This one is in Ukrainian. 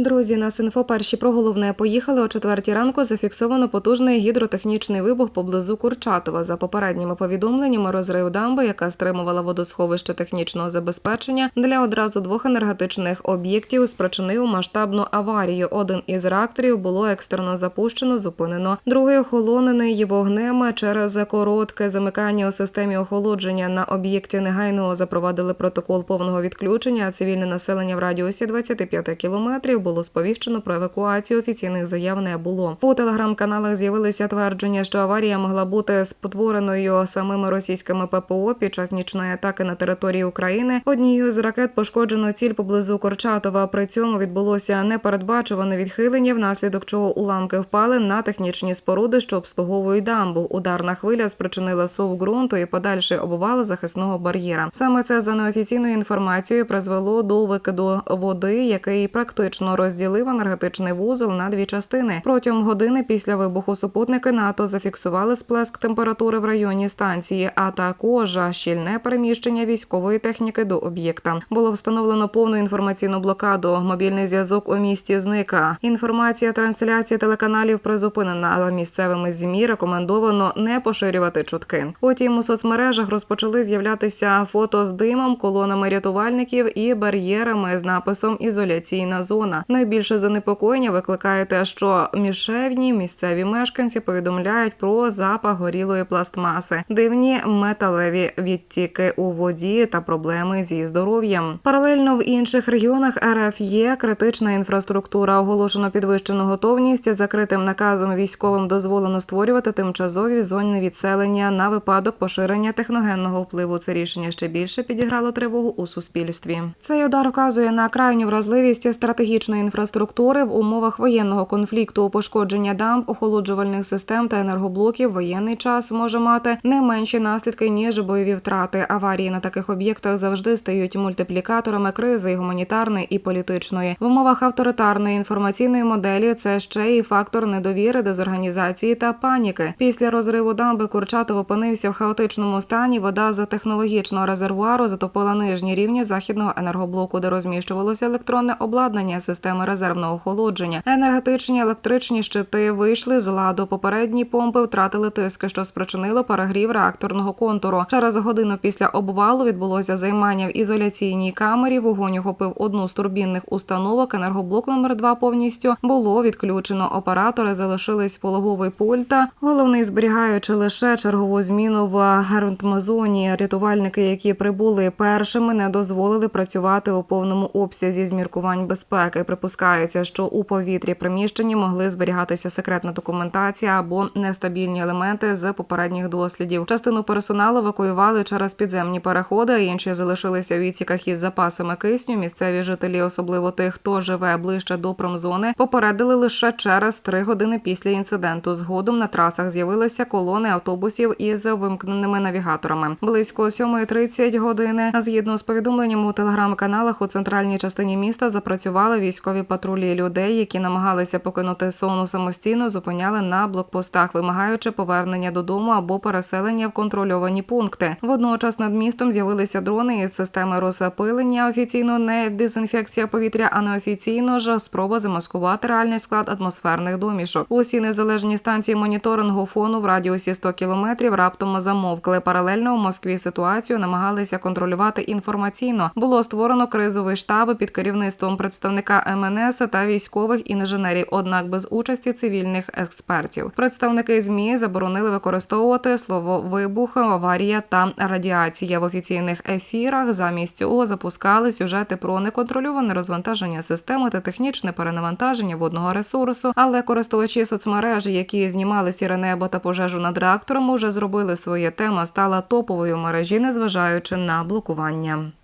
Друзі, на Синфо перші про головне поїхали о четвертій ранку. Зафіксовано потужний гідротехнічний вибух поблизу Курчатова. За попередніми повідомленнями, розрив дамби, яка стримувала водосховище технічного забезпечення для одразу двох енергетичних об'єктів, спричинив масштабну аварію. Один із реакторів було екстерно запущено, зупинено. Другий охолонений вогнем через коротке замикання у системі охолодження на об'єкті негайно запровадили протокол повного відключення. а Цивільне населення в радіусі 25 кілометрів було сповіщено про евакуацію. Офіційних заяв не було. У телеграм-каналах з'явилися твердження, що аварія могла бути спотвореною самими російськими ППО під час нічної атаки на території України. Однією з ракет пошкоджено ціль поблизу Корчатова. При цьому відбулося непередбачуване відхилення, внаслідок чого уламки впали на технічні споруди, що обслуговують дамбу. Ударна хвиля спричинила сув ґрунту і подальший обвал захисного бар'єра. Саме це за неофіційною інформацією призвело до викиду води, який практично розділив енергетичний вузол на дві частини. Протягом години після вибуху супутники НАТО зафіксували сплеск температури в районі станції, а також щільне переміщення військової техніки до об'єкта. Було встановлено повну інформаційну блокаду. Мобільний зв'язок у місті зника. Інформація трансляції телеканалів призупинена, але місцевими змі рекомендовано не поширювати чутки. Потім у соцмережах розпочали з'являтися фото з димом, колонами рятувальників і бар'єрами з написом Ізоляційна зона. Найбільше занепокоєння викликає те, що мішевні місцеві мешканці повідомляють про запах горілої пластмаси, дивні металеві відтіки у воді та проблеми зі здоров'ям. Паралельно в інших регіонах РФ є критична інфраструктура. Оголошено підвищену готовність закритим наказом військовим дозволено створювати тимчасові зони відселення на випадок поширення техногенного впливу. Це рішення ще більше підіграло тривогу у суспільстві. Цей удар указує на крайню вразливість стратегічної інфраструктури в умовах воєнного конфлікту. Пошкодження дамб, охолоджувальних систем та енергоблоків воєнний час може мати не менші наслідки ніж бойові втрати. Аварії на таких об'єктах завжди стають мультиплікаторами кризи і гуманітарної і політичної в умовах авторитарної інформаційної моделі. Це ще й фактор недовіри, дезорганізації та паніки. Після розриву дамби Курчатов опинився в хаотичному стані. Вода з технологічного резервуару затопила нижні рівні західного енергоблоку, де розміщувалося електронне обладнання системи резервного охолодження. Енергетичні електричні щити вийшли з ладу. Попередні помпи втратили тиск, що спричинило перегрів реакторного контуру. Через годину після обвалу відбулося займання в ізоляційній камері. Вогонь охопив одну з турбінних установок. Енергоблок номер 2 повністю було відключено. Оператори залишились пологовий пульта. Головний зберігаючи лише чергову зміну в гарантмазоні. Рятувальники, які прибули першими, не дозволили працювати у повному обсязі з міркувань безпеки. Припускається, що у повітрі приміщенні могли зберігатися секретна документація або нестабільні елементи з попередніх дослідів. Частину персоналу евакуювали через підземні переходи, а інші залишилися в відсіках із запасами кисню. Місцеві жителі, особливо тих, хто живе ближче до промзони, попередили лише через три години після інциденту. Згодом на трасах з'явилися колони автобусів із вимкненими навігаторами. Близько 7.30 години. Згідно з повідомленням у телеграм-каналах у центральній частині міста запрацювали військові патрулі людей, які намагалися покинути сону самостійно, зупиняли на блокпостах, вимагаючи повернення додому або переселення в контрольовані пункти. Водночас над містом з'явилися дрони із системи розпилення. Офіційно не дезінфекція повітря, а неофіційно ж спроба замаскувати реальний склад атмосферних домішок. Усі незалежні станції моніторингу фону в радіусі 100 кілометрів раптом замовкли. Паралельно у Москві ситуацію намагалися контролювати інформаційно. Було створено кризовий штаб під керівництвом представника МНС та військових інженерів, однак без участі цивільних експертів. Представники змі заборонили використовувати слово вибух, аварія та радіація в офіційних ефірах. Замість цього запускали сюжети про неконтрольоване розвантаження системи та технічне перенавантаження водного ресурсу. Але користувачі соцмережі, які знімали сіре небо та пожежу над реактором, уже зробили своє тема стала топовою в мережі, незважаючи на блокування.